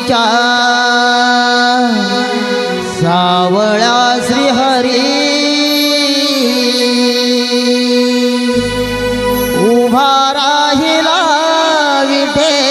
श्रीहरीच्या सावळा श्रीहरी. उभा राहिला विठेवरी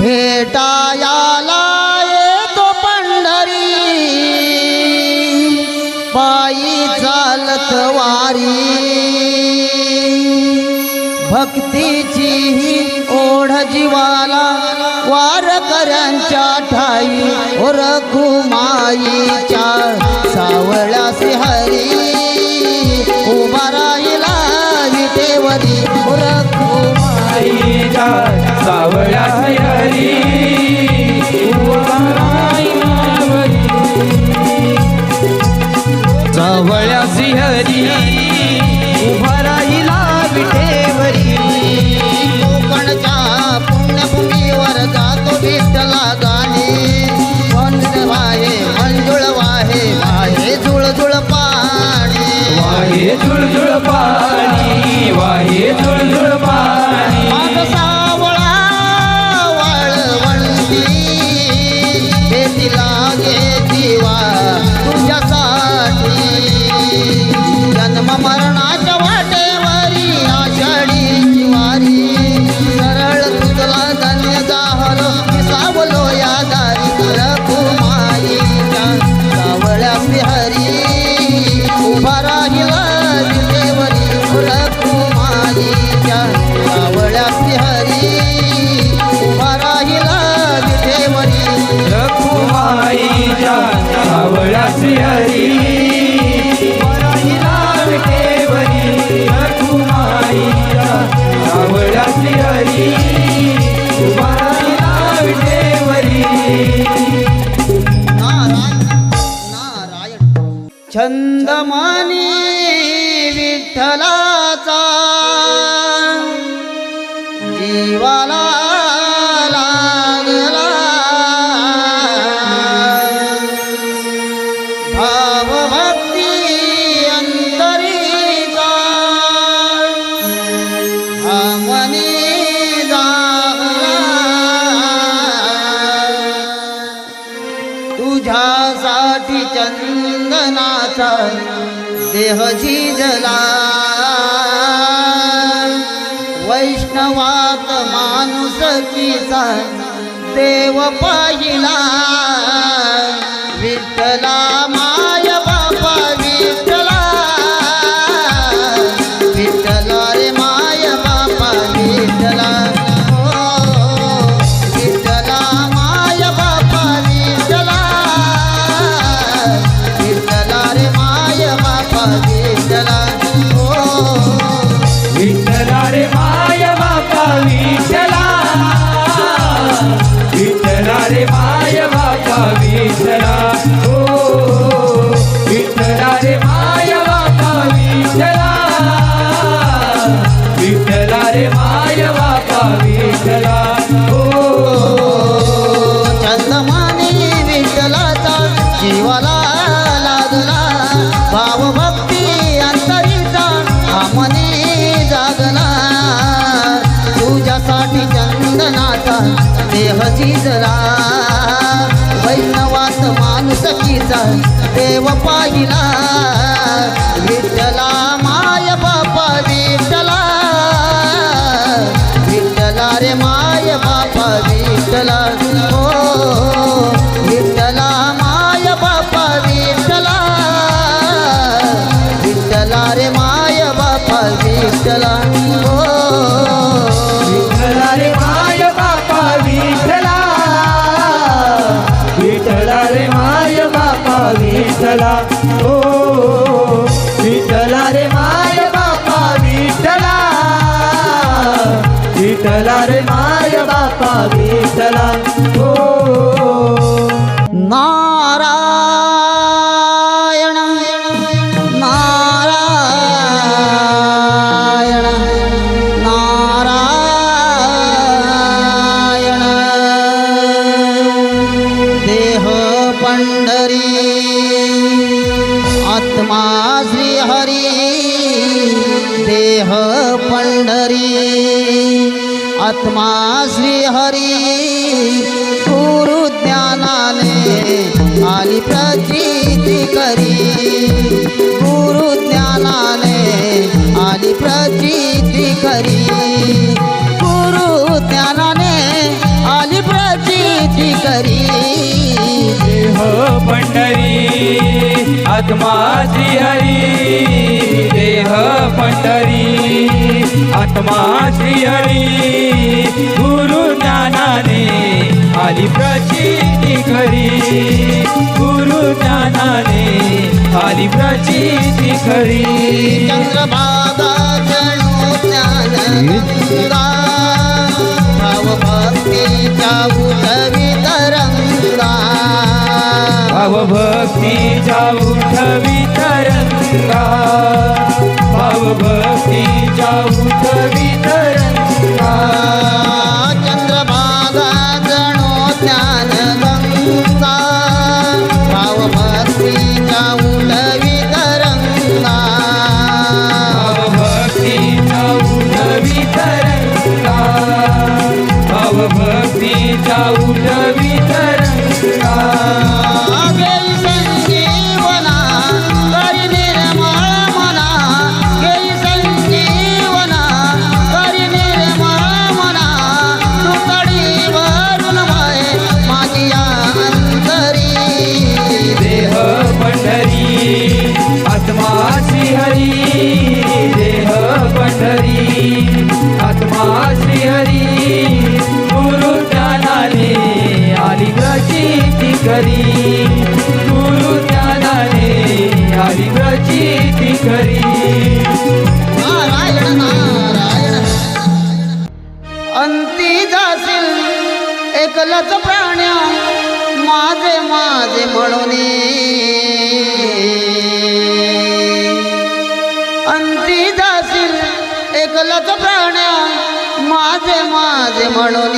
भेटायाला येतो पंढरी. पायी चालत वारी. भक्तीची ही ओढ जीवाला वारकऱ्यांच्या ठाई रघुमाईच्या सावळ्या सिंहरी उभा राहिला देवरी ओरख झुळझुळ पाणी वाहे झुळझुळ छंदमानी विठ्ठलाचा जीवाला देह जला। वैष्णवात माणूस देव पाहिला। रे माय बापा विठला हो. विठला लागला भाव भक्ती अंतरीचा आमने जागला. तुझ्यासाठी चंदनाचा देह शिजला वैष्णवात माणुसकीचा देव पाहिला. Love. आत्मा हरी देह पंढरी. आत्मा श्रीहरी गुरु ज्ञानाने आली प्रचिती खरी. गुरु ज्ञानाने आली प्रचिती खरी. चंद्रभागा ज्ञान भावभक्ती जाऊ तरंगा भावभक्ती जाऊ तरंगा चंद्रभागा जणो त्या एकलच प्राण्या माझे माझे म्हणून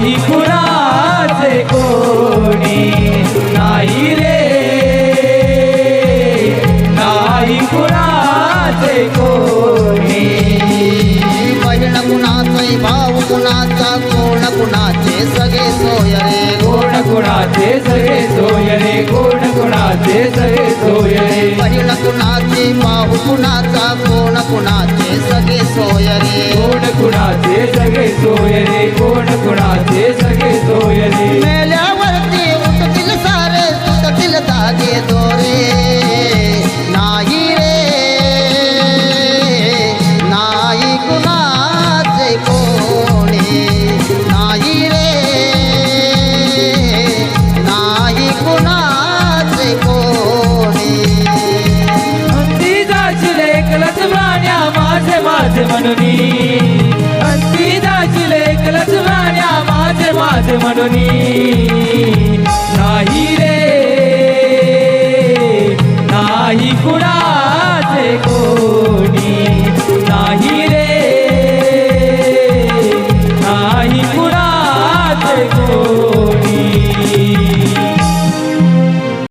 नाही कुणाचे कोणी नाही रे. नाही कुणाचे कोणी. बहीण कुणाचे भाऊ कुणाचा कोण कुणाचे सगळे सोय रे. कोण कुणाचे सगळे सोय रे कोण कुणाचे सगळे सोय रे. बहीण कुणाचे भाऊ कुणाचा कोण कुणाचे सगळे सोय रे. कोण कुणाचे सगळे सोय रे. प्राण्या माझे माझे म्हणून अंती जाशील एकलच प्राण्या माझे माझे म्हणून नाही रे नाही कुणा.